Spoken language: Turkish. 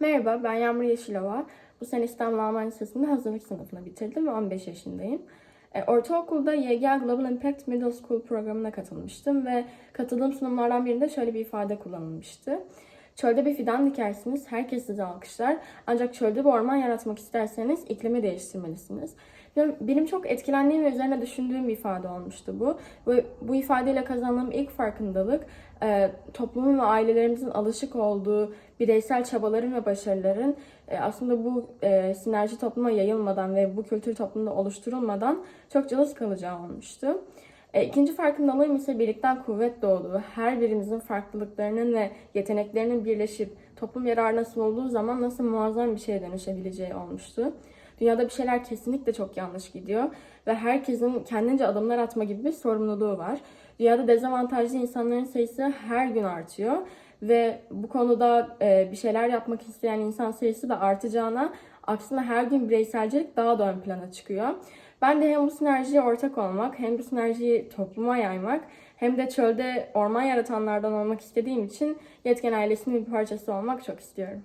Merhaba, ben Yağmur Yeşilova. Bu sene İstanbul Alman Lisesi'nde hazırlık sınıfını bitirdim ve 15 yaşındayım. E, Ortaokulda YGA Global Impact Middle School programına katılmıştım ve katıldığım sunumlardan birinde şöyle bir ifade kullanılmıştı. Çölde bir fidan dikersiniz, herkes sizi alkışlar. Ancak çölde bir orman yaratmak isterseniz iklimi değiştirmelisiniz. Benim- çok etkilendiğim ve üzerine düşündüğüm bir ifade olmuştu bu. Ve bu ifadeyle kazandığım ilk farkındalık e, toplumun ve ailelerimizin alışık olduğu bireysel çabaların ve başarıların e, aslında bu e, sinerji topluma yayılmadan ve bu kültür toplumda oluşturulmadan çok cılız kalacağı olmuştu. E, İkinci farkındalığım ise birlikten kuvvet doğduğu, her birimizin farklılıklarının ve yeteneklerinin birleşip toplum yararına sunulduğu zaman nasıl muazzam bir şeye dönüşebileceği olmuştu. Dünyada bir şeyler kesinlikle çok yanlış gidiyor ve herkesin kendince adımlar atma gibi bir sorumluluğu var. Dünyada dezavantajlı insanların sayısı her gün artıyor ve bu konuda e, bir şeyler yapmak isteyen insan sayısı da artacağına aksine her gün bireyselcilik daha da ön plana çıkıyor. Ben de hem bu sinerjiye ortak olmak, hem bu sinerjiyi topluma yaymak, hem de çölde orman yaratanlardan olmak istediğim için Yetken ailesinin bir parçası olmak çok istiyorum.